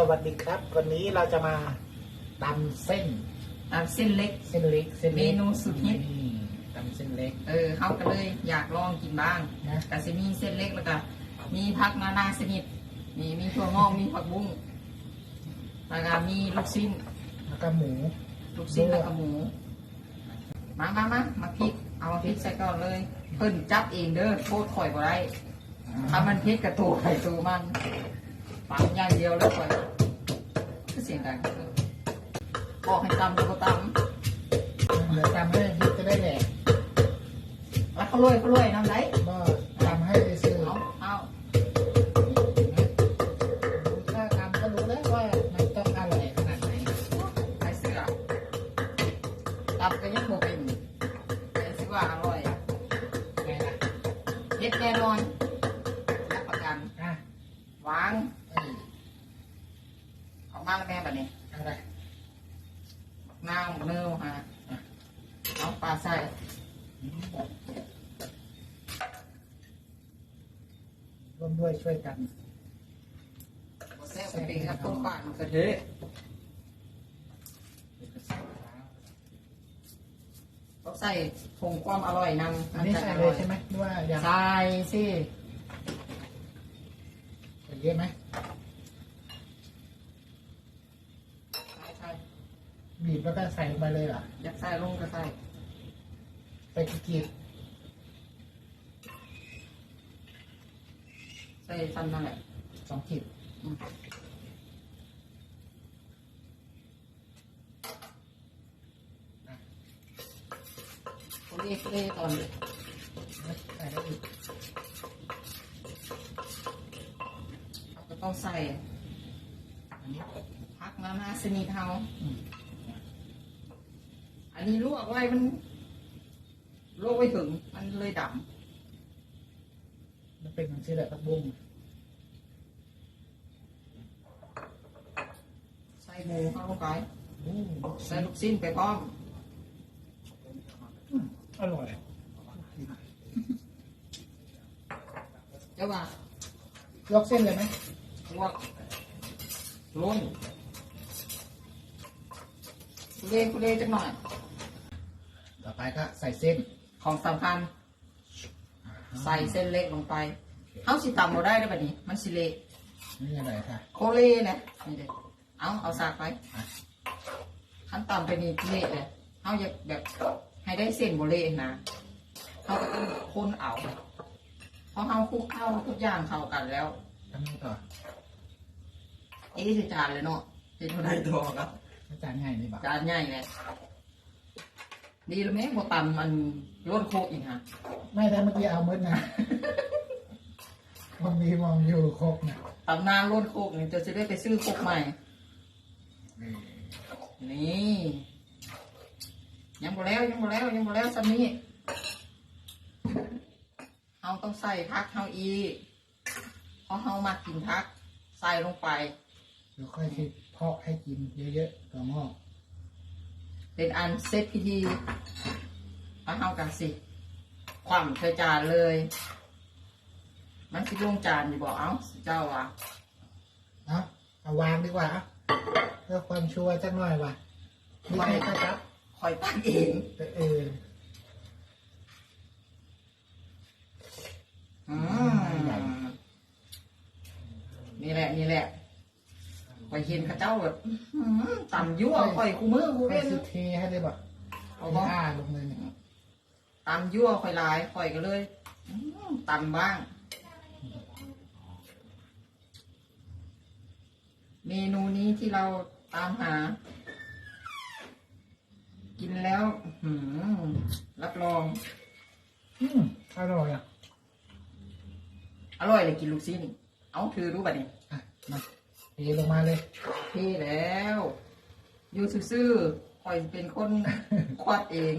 สวัสดีครับ วันนี้เราจะมาตำเส้นตามเส้นเล็ก เส้นเล็กเส้นเล็กเมนูสุดฮิต นี่ตำเส้นเล็ก เออเขาก็เลยอยากลองกินบ้างนะแต่สิมีเส้นเล็กแล้วก็มีผักนานาชนิดมีมีถั่วงอกมีผักบุ้งแล้วก็มีลูกชิ้น แล้วก็หมู ลูกชิ้นแล้วก็หมู มามามามาพริก เอามาพริกใส่ก่อนเลย เพิ่นจับเองเด้อโทษข่อยบ่ได้ถ้ามันพริกกระตัวไข่ตัวมัน ปังอย่างเดียวแล้วข่อยก็เสียงดังบอกให้ตำก็ตำเหลือตำให้พริกจะได้แหลกแล้วเขาโรยเขาโรยน้ำไหลก็ตำให้ซื้อเอาเอาถ้าทำก็รู้แล้วว่ามันต้องอร่อยขนาดไหนไอ้เสือตับก็ยังโมเป็นไอ้สิว่าอร่อยไงล่ะเฮ็ดแน่นอนรับประกันอะวางเอ้ยออก มาแล้วแม่แบบนี้อะไรน้าเนื้อฮะเอาปลาใส่ร่วมด้วยช่วยกันบ่แซ่บก็เป็นครับต้มปลามันกระเทะต้องใส่ผงความอร่อยนำอันนี้จะใส่อเลร่ยอยใช่ไหมหรือว่าอย่างใส่สิใส่เยอะไหม ใส่ใส่ บีบแล้วก็ใส่ลงไปเลยเหรออยากใส่ลงก็ใส่ใส่กี่กีบใส่ซ้ำนั่นแหละสองกีบอืมโอเคโอเคก่อนใส่ได้อีกเราก็ต้องใส่อันนี้พักนานาสนิทเฮา อืมอันนี้ลวกไว้มันลวกไว้ถึง มันเลยดมันเป็นมันชื่ออะไรผักบุ้งำใส่หมูเข้าลงไปอู้ใส่ลูกชิ้นไปพร้อมอร่อยเจ้าว่าลวกเส้นเลยไหมลวกล้นคุเล่คุเล่จักหน่อยต่อ ไปก็ใส่เส้นของสำคัญ ใส่เส้นเล็กลงไปเอาสิตำเราได้ได้แบบนี้ มันสิเละนี่อะไรค่ะโคเล่เนี่ยนี่เด็เอาเอาสากไปขั้นตำไปนี่เละเลยเอาอยากแบบให้ได้เส้นโบเละนะเขาก็ต้องคนเอาเพราะเขาคลุกเข้าทุกอย่างเข้ากันแล้วทำนี่ต่อไอ้นี่คือจานเลยเนาะเป็นเท่าไหร่ตัวครับอาจารย์ง่ายนี่บอกจานใหญ่เลย ดีแล้วไหมโบตำมันร่นโคกอีกฮะไม่ได้เมื่อกี้เอามืดนะมันมีมองอยู่ครบนะตำนานร่นโคกนี่จะจะได้ไปซื้อโคกใหม่นี่ยังบ่แล้วยังบ่แล้วยังบ่แล้วสันนี้เราต้องใส่พักเฮาอีกเพราะเฮามากินพัก ใส่ลงไป เดี๋ยวค่อยที่เพาะให้กินเยอะๆต่องอก เป็นอันเสร็จพิธีเอาเฮากันสิ ความใส่จานเลย มันสิลงจานอยู่บอกเอ้าเจ้าว่ะเอาเอาวางดีกว่าเอาเพื่อความชัวร์จักหน่อยว่ะมีใครก็จับคอยตั้งเองเออเอออืมนี่แหละ นี่แหละ คอยเห็นเข้าเจ้าแบบอื้อหือต่ำยั่วคอยคูมือคูไปเว้นสุดเทให้เลยบอกเอาเอาบ่อ้าลงเลยเนี่ยตำยั่วคอยหลายคอยก็เลยอื้อตำบ้าง เมนูนี้ที่เราตามหา กินแล้ว อื้อหือรับรอง อืมอร่อยอะอร่อยเลยกินลูกชิ้นเอาถือรู้ป่ะนี่อะมา เทลงมาเลยพี่แล้วอยู่ซื่อๆคอยเป็นคนควาดเอง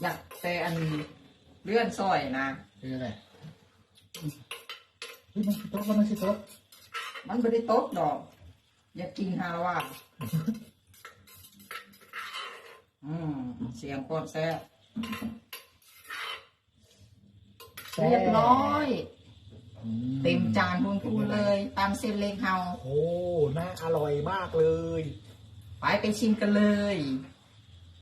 อยากแต่อันเลื่อนซอยนะคืออะไรเฮ้ยมันสิโต๊ะมันสิโต๊ะมันไม่ได้โต๊ะดอก อยากกินฮาว่าอืมเสียงโคตรแซ่บเรียบร้อยอืเต็ม จานพูนพูนเลยตามเส้นเล็กเฮาโอ้ น่าอร่อยมากเลย ไปไปชิมกันเลยอ